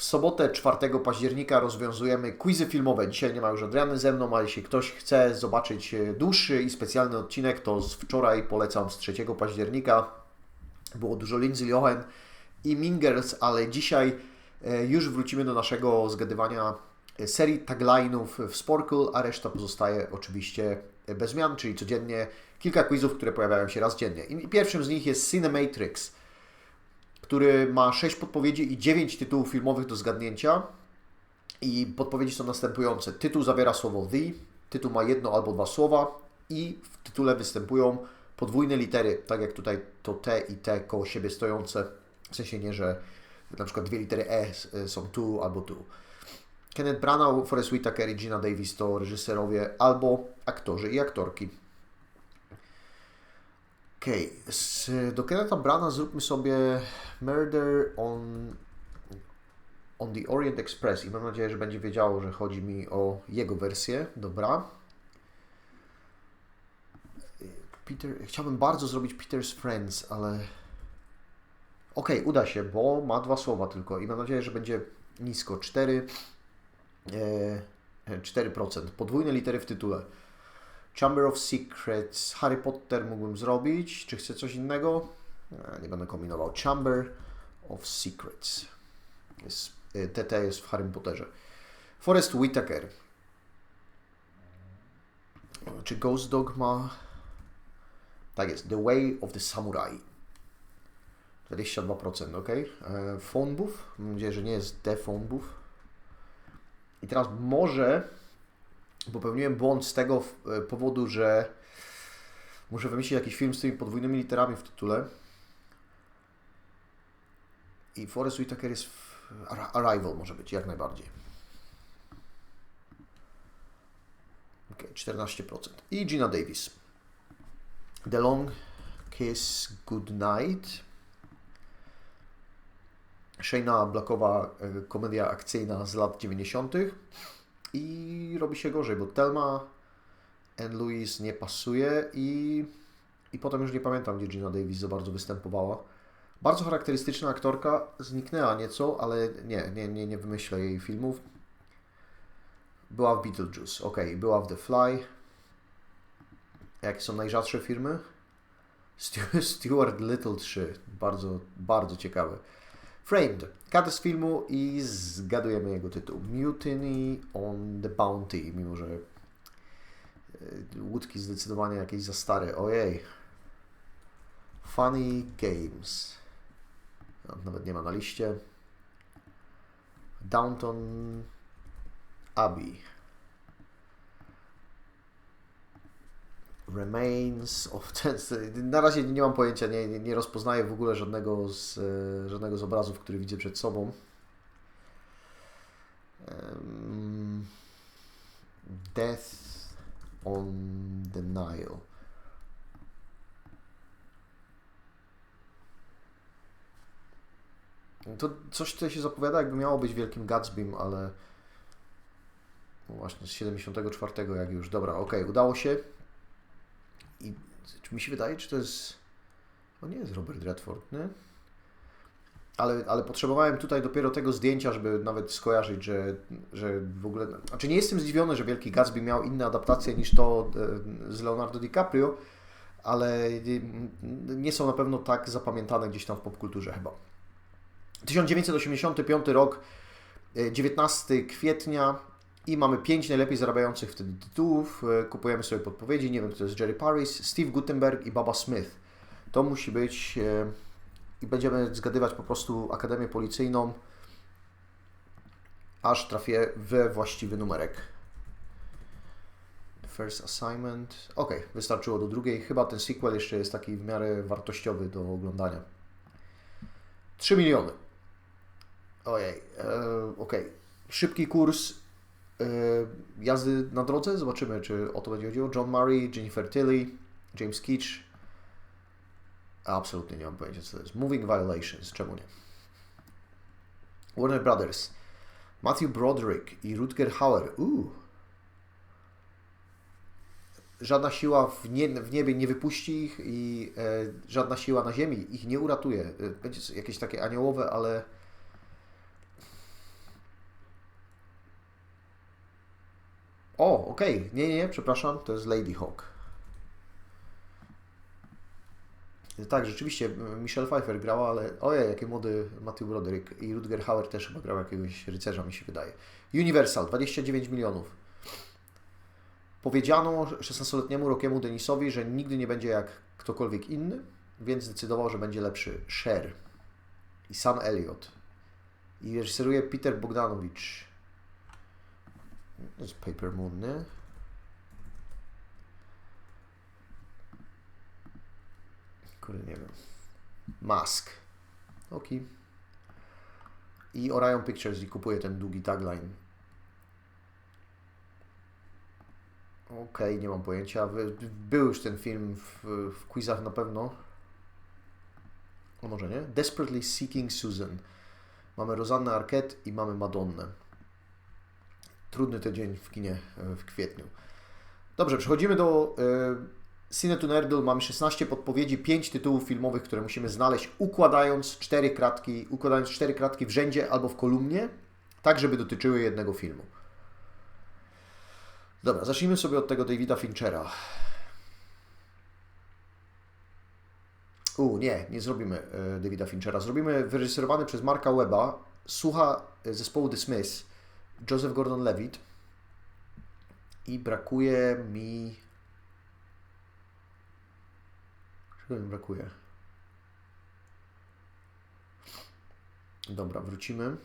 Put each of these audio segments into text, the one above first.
W sobotę 4 października rozwiązujemy quizy filmowe. Dzisiaj nie ma już Adriany ze mną, ale jeśli ktoś chce zobaczyć e, dłuższy i specjalny odcinek, to z wczoraj polecam z 3 października. Było dużo Lindsay Lohan i Mingers, ale dzisiaj e, już wrócimy do naszego zgadywania e, serii tagline'ów w Sporkle, a reszta pozostaje oczywiście bez zmian, czyli codziennie kilka quizów, które pojawiają się raz dziennie. I pierwszym z nich jest Cinematrix który ma 6 podpowiedzi i 9 tytułów filmowych do zgadnięcia. I podpowiedzi są następujące. Tytuł zawiera słowo the, tytuł ma jedno albo dwa słowa i w tytule występują podwójne litery, tak jak tutaj to T i T koło siebie stojące. W sensie nie, że na przykład dwie litery E są tu albo tu. Kenneth Branagh, Forest Whitaker i Gina Davis to reżyserowie albo aktorzy i aktorki. Okej, okay. do Kennetha Brana zróbmy sobie Murder on, on the Orient Express i mam nadzieję, że będzie wiedziało, że chodzi mi o jego wersję. Dobra. Peter, chciałbym bardzo zrobić Peter's Friends, ale ok, uda się, bo ma dwa słowa tylko i mam nadzieję, że będzie nisko. 4, e, 4%. Podwójne litery w tytule. Chamber of Secrets, Harry Potter mógłbym zrobić. Czy chcę coś innego? Nie będę kombinował. Chamber of Secrets. Jest, TT y, jest w Harry Potterze. Forest Whitaker. Czy Ghost Dog ma... Tak jest. The Way of the Samurai. 22%, ok. Phone Booth. Mam nadzieję, że nie jest The Phone Booth. I teraz może popełniłem błąd z tego e, powodu, że muszę wymyślić jakiś film z tymi podwójnymi literami w tytule. I Forest Whitaker jest w Arrival może być, jak najbardziej. Ok, 14%. I Gina Davis. The Long Kiss Goodnight. Shayna Blackowa e, komedia akcyjna z lat 90 i robi się gorzej, bo Telma and Louise nie pasuje i, i potem już nie pamiętam, gdzie Gina Davis za bardzo występowała. Bardzo charakterystyczna aktorka, zniknęła nieco, ale nie, nie, nie, nie wymyślę jej filmów. Była w Beetlejuice, ok, była w The Fly. Jakie są najrzadsze filmy? Stuart Little 3, bardzo, bardzo ciekawe. Framed. Kat z filmu i zgadujemy jego tytuł. Mutiny on the Bounty, mimo że e, łódki zdecydowanie jakieś za stare. Ojej. Funny Games. Nawet nie ma na liście. Downton Abbey. Remains of Na razie nie mam pojęcia, nie, nie, rozpoznaję w ogóle żadnego z, e, żadnego z obrazów, który widzę przed sobą. Death on the Nile. To coś tutaj się zapowiada, jakby miało być Wielkim Gatsbym, ale no właśnie z 74 jak już. Dobra, ok, udało się. I czy mi się wydaje, czy to jest. To nie jest Robert Redford, nie? Ale, ale potrzebowałem tutaj dopiero tego zdjęcia, żeby nawet skojarzyć, że, że w ogóle. Znaczy, nie jestem zdziwiony, że Wielki Gatsby miał inne adaptacje niż to e, z Leonardo DiCaprio, ale nie są na pewno tak zapamiętane gdzieś tam w popkulturze chyba. 1985 rok, 19 e, kwietnia, i mamy pięć najlepiej zarabiających wtedy tytułów. E, kupujemy sobie podpowiedzi. Nie wiem, kto to jest Jerry Paris, Steve Gutenberg i Baba Smith. To musi być. E, I będziemy zgadywać po prostu Akademię Policyjną, aż trafię we właściwy numerek. First assignment. Ok, wystarczyło do drugiej. Chyba ten sequel jeszcze jest taki w miarę wartościowy do oglądania. 3 miliony. Ojej, e, ok. Szybki kurs jazdy na drodze. Zobaczymy, czy o to będzie chodziło. John Murray, Jennifer Tilly, James Keach. Absolutnie nie mam pojęcia, co to jest. Moving Violations, czemu nie? Warner Brothers. Matthew Broderick i Rutger Hauer. Uuu. Żadna siła w, nie, w niebie nie wypuści ich i e, żadna siła na ziemi ich nie uratuje. E, będzie jakieś takie aniołowe, ale O, okej. Nie, nie, nie, przepraszam, to jest Lady Hawk. Tak, rzeczywiście, Michelle Pfeiffer grała, ale ojej, jakie młody Matthew Broderick i Rutger Hauer też chyba grał jakiegoś rycerza, mi się wydaje. Universal, 29 milionów. Powiedziano 16-letniemu Rockiemu Denisowi, że nigdy nie będzie jak ktokolwiek inny, więc zdecydował, że będzie lepszy. Cher i Sam Elliott. I reżyseruje Peter Bogdanowicz. Jest Paper Moon, nie? Kurde, nie wiem. Mask. Ok. I Orion Pictures i kupuje ten długi tagline. Okej, nie mam pojęcia. Był już ten film w, w quizach na pewno. No może nie? Desperately Seeking Susan. Mamy Rozannę Arquette i mamy Madonnę. Trudny tydzień w kinie e, w kwietniu. Dobrze, przechodzimy do e, Cine to Nerdle. Mamy 16 podpowiedzi, 5 tytułów filmowych, które musimy znaleźć, układając cztery kratki, układając cztery kratki w rzędzie albo w kolumnie, tak żeby dotyczyły jednego filmu. Dobra, zacznijmy sobie od tego Davida Finchera. U, nie, nie zrobimy e, Davida Finchera. Zrobimy wyreżyserowany przez Marka Webba, słucha zespołu The Smiths, Joseph Gordon-Levitt i brakuje mi... Czego mi brakuje? Dobra, wrócimy.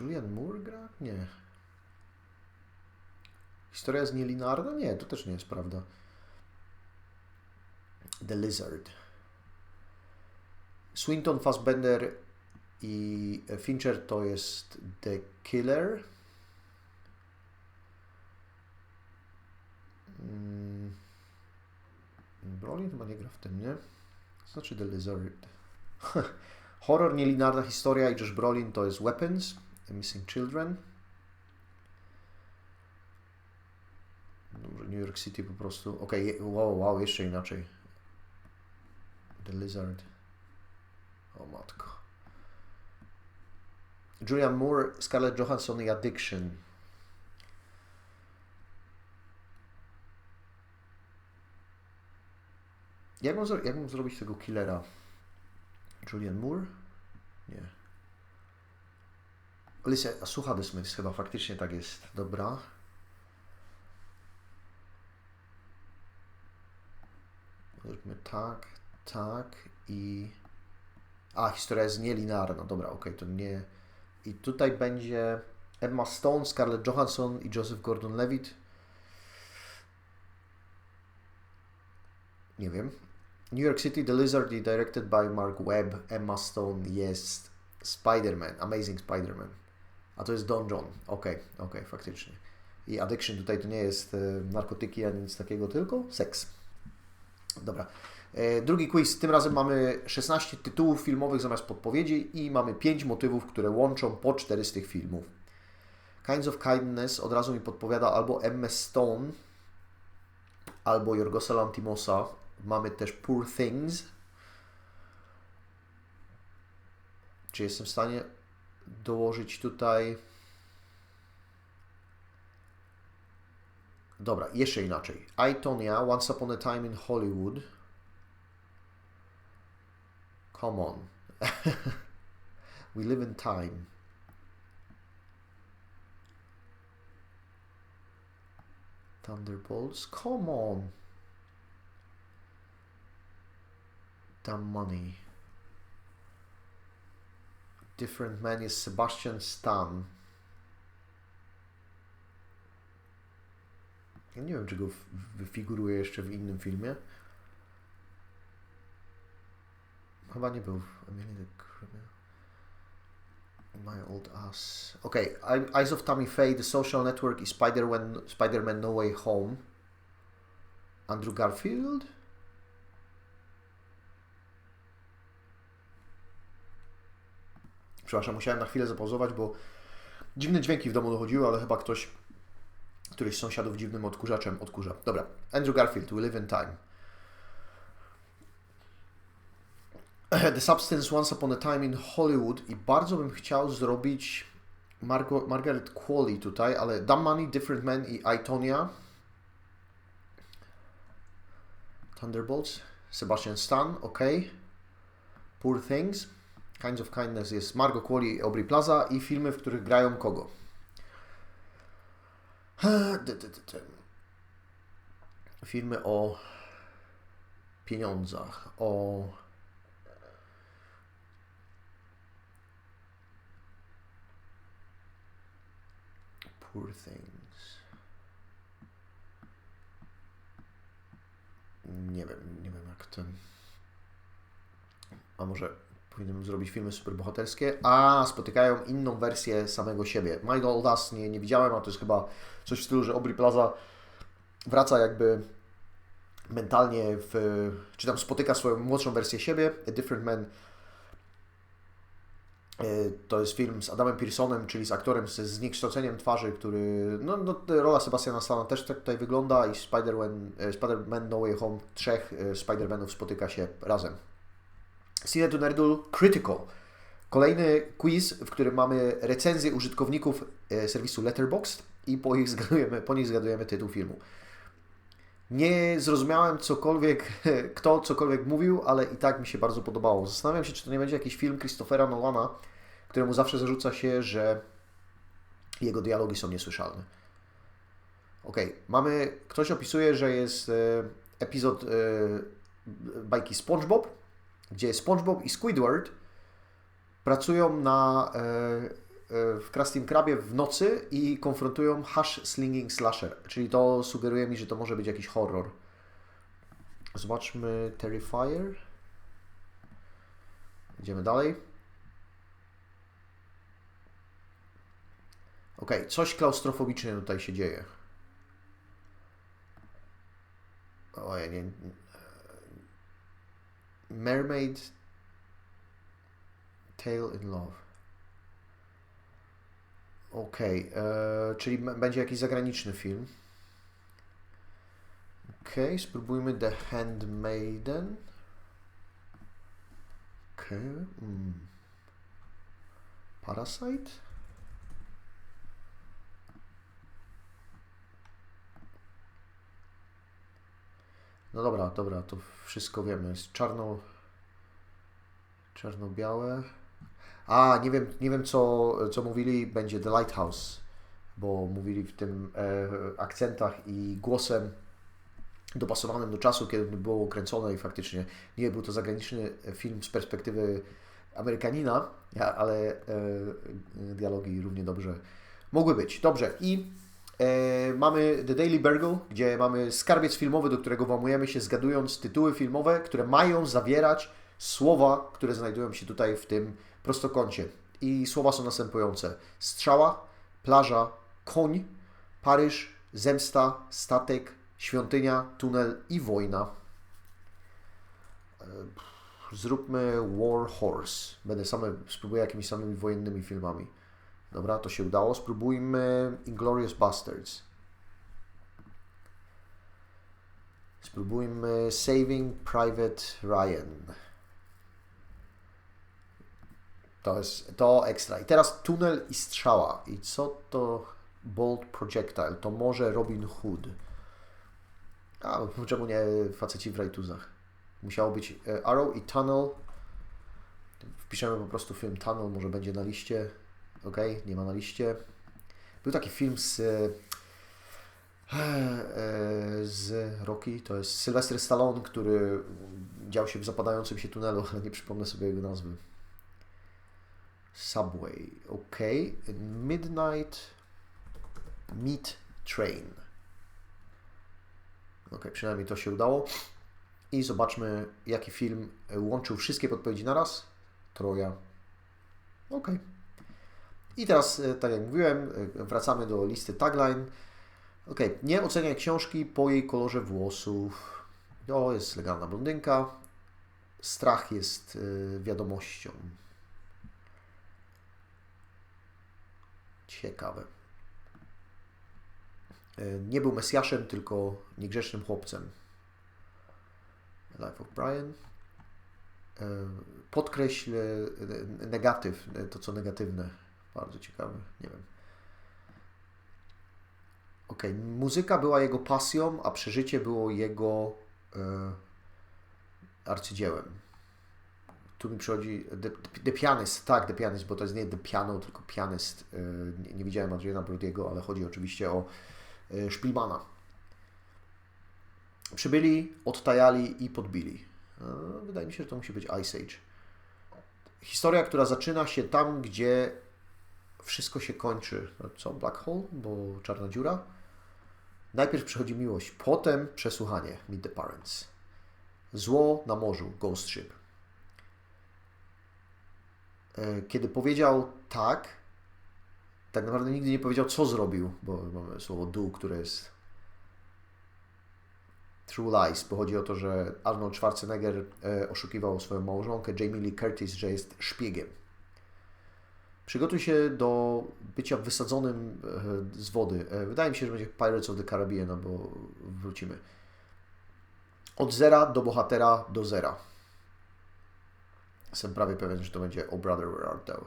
Julian Moore gra? Nie. Historia jest nielinarna? Nie, to też nie jest prawda. The Lizard. Swinton, Fassbender i Fincher to jest The Killer. Mm. Brolin chyba nie gra w tym, nie? Znaczy The Lizard? Horror, nielinarna historia i Josh Brolin to jest Weapons, Missing Children. Dobrze, New York City po prostu. Okej, je- wow, wow, jeszcze inaczej. The Lizard. O matko. Julian Moore, Scarlett Johansson i Addiction. Jak mam, jak mam zrobić tego killera? Julian Moore? Nie. Alicia, The Smiths chyba faktycznie tak jest. Dobra. Zróbmy tak, tak i... A, historia jest nielinarna. Dobra, okej, to nie... I tutaj będzie Emma Stone, Scarlett Johansson i Joseph Gordon-Levitt. Nie wiem. New York City, The Lizard directed by Mark Webb. Emma Stone jest Spider-Man, Amazing Spider-Man. A to jest Don John. Okej, okej, faktycznie. I Addiction tutaj to nie jest e, narkotyki ani nic takiego, tylko seks. Dobra. E, Drugi quiz. Tym razem mamy 16 tytułów filmowych zamiast podpowiedzi i mamy 5 motywów, które łączą po 4 z tych filmów. Kinds of Kindness od razu mi podpowiada albo Emma Stone, albo Jorgosa Lantimosa. Mamy też Poor Things. Czy jestem w stanie dołożyć tutaj... Dobra, jeszcze inaczej. I, Tonya, Once Upon a Time in Hollywood. Come on. We live in time. Thunderbolts. Come on. Damn money. Different Man is Sebastian Stan. Ja nie wiem, czy go wyfiguruje jeszcze w innym filmie. Chyba nie był w Emily the. My Old Ass. Okej, okay. Eyes of Tammy Faye, The Social Network i Spider-Man, Spider-Man No Way Home. Andrew Garfield? Przepraszam, musiałem na chwilę zapauzować, bo dziwne dźwięki w domu dochodziły, ale chyba ktoś, któryś z sąsiadów dziwnym odkurzaczem odkurza. Dobra, Andrew Garfield, We Live in Time. The Substance Once Upon a Time in Hollywood i bardzo bym chciał zrobić Margo, Margaret Qualley tutaj, ale Dumb Money, Different Men i I, Tonya. Thunderbolts. Sebastian Stan, ok. Poor Things. Kinds of Kindness jest Margot Qualley i Aubrey Plaza i filmy, w których grają kogo? Filmy o pieniądzach, o Poor Things. Nie wiem, nie wiem jak ten. A może powinienem zrobić filmy superbohaterskie? A, spotykają inną wersję samego siebie. My Old Us nie, nie widziałem, a to jest chyba coś w stylu, że Aubrey Plaza wraca jakby mentalnie w, czy tam spotyka swoją młodszą wersję siebie, A Different Man. E, To jest film z Adamem Pearsonem, czyli z aktorem z zniekształceniem twarzy, który, no, no rola Sebastiana Stana też tak tutaj wygląda i Spider-Man, e, Spider-Man No Way Home, trzech e, Spider-Manów spotyka się razem. Cine to Nerdul Critical. Kolejny quiz, w którym mamy recenzje użytkowników serwisu Letterboxd i po, ich zgadujemy, po nich zgadujemy tytuł filmu. Nie zrozumiałem cokolwiek, kto cokolwiek mówił, ale i tak mi się bardzo podobało. Zastanawiam się, czy to nie będzie jakiś film Christophera Nolana, któremu zawsze zarzuca się, że jego dialogi są niesłyszalne. Ok, mamy, ktoś opisuje, że jest e, epizod e, bajki SpongeBob, gdzie SpongeBob i Squidward pracują na, e, w Krustim Krabie w nocy i konfrontują hash slinging slasher, czyli to sugeruje mi, że to może być jakiś horror. Zobaczmy Terrifier. Idziemy dalej. Ok, coś klaustrofobicznie tutaj się dzieje. Ojej, nie, Mermaid Tale in Love. Okej, e, czyli będzie jakiś zagraniczny film. Okej, spróbujmy The Handmaiden. Okej. Mm. Parasite? No dobra, dobra, to wszystko wiemy. Jest czarno... Czarno-białe. A, nie wiem, nie wiem co, co mówili, będzie The Lighthouse, bo mówili w tym e, akcentach i głosem dopasowanym do czasu, kiedy było kręcone i faktycznie nie był to zagraniczny film z perspektywy Amerykanina, ale e, dialogi równie dobrze mogły być. Dobrze, i e, mamy The Daily Burgle, gdzie mamy skarbiec filmowy, do którego włamujemy się zgadując tytuły filmowe, które mają zawierać słowa, które znajdują się tutaj w tym prostokącie. I słowa są następujące: strzała, plaża, koń, Paryż, zemsta, statek, świątynia, tunel i wojna. E, Zróbmy War Horse. Będę same, spróbuję jakimiś samymi wojennymi filmami. Dobra, to się udało. Spróbujmy Inglorious Bastards. Spróbujmy Saving Private Ryan. To jest to ekstra. I teraz tunel i strzała. I co to Bolt Projectile? To może Robin Hood. A czemu nie faceci w rajtuzach? Musiało być e, Arrow i Tunnel. Wpiszemy po prostu film Tunnel, może będzie na liście. Ok, nie ma na liście. Był taki film z e, e, z Rocky, to jest Sylvester Stallone, który dział się w zapadającym się tunelu, ale nie przypomnę sobie jego nazwy. Subway, ok. Midnight Meat Train. Ok, przynajmniej to się udało. I zobaczmy, jaki film łączył wszystkie podpowiedzi naraz. Troja. Ok. I teraz, e, tak jak mówiłem, e, wracamy do listy tagline. Ok, nie oceniaj książki po jej kolorze włosów. To jest legalna blondynka. Strach jest e, wiadomością. Ciekawe. E, Nie był Mesjaszem, tylko niegrzecznym chłopcem. Life of Brian. E, Podkreśl e, negatyw, to co negatywne. Bardzo ciekawy, nie wiem. Okej, muzyka była jego pasją, a przeżycie było jego arcydziełem. Tu mi przychodzi The, the Pianist, tak, The Pianist, bo to jest nie The Piano, tylko Pianist. E, nie, nie widziałem Adriana Brody'ego, ale chodzi oczywiście o e, Szpilmana. Przybyli, odtajali i podbili. E, wydaje mi się, że to musi być Ice Age. Historia, która zaczyna się tam, gdzie wszystko się kończy. No Co? Black Hole? Bo czarna dziura? Najpierw przychodzi miłość, potem przesłuchanie, Meet the Parents. Zło na morzu, Ghost Ship. E, Kiedy powiedział tak, tak naprawdę nigdy nie powiedział, co zrobił, bo mamy słowo do, które jest True Lies, bo chodzi o to, że Arnold Schwarzenegger e, oszukiwał swoją małżonkę Jamie Lee Curtis, że jest szpiegiem. Przygotuj się do bycia wysadzonym e, z wody. Wydaje mi się, że będzie Pirates of the Caribbean, albo wrócimy. Od zera do bohatera do zera. Jestem prawie pewien, że to będzie O Brother Where Art Thou.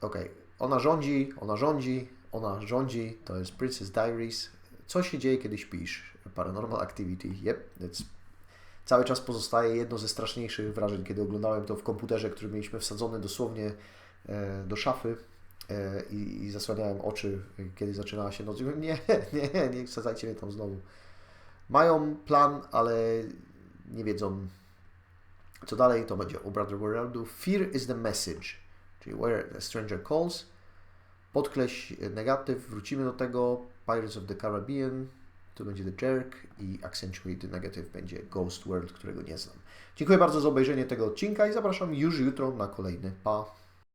Okej. Ona rządzi, ona rządzi, ona rządzi. To jest Princess Diaries. Co się dzieje, kiedy śpisz? Paranormal Activity. Yep, that's cały czas pozostaje jedno ze straszniejszych wrażeń, kiedy oglądałem to w komputerze, który mieliśmy wsadzony dosłownie e, do szafy e, i, i zasłaniałem oczy, kiedy zaczynała się noc. Nie, nie, nie wsadzajcie mnie tam znowu. Mają plan, ale nie wiedzą, co dalej. To będzie O Brother Thou. Fear is the message, czyli Where a Stranger Calls. Podkreśl negatyw, wrócimy do tego. Pirates of the Caribbean, tu będzie The Jerk i Accentuate the Negative będzie Ghost World, którego nie znam. Dziękuję bardzo za obejrzenie tego odcinka i zapraszam już jutro na kolejny. Pa!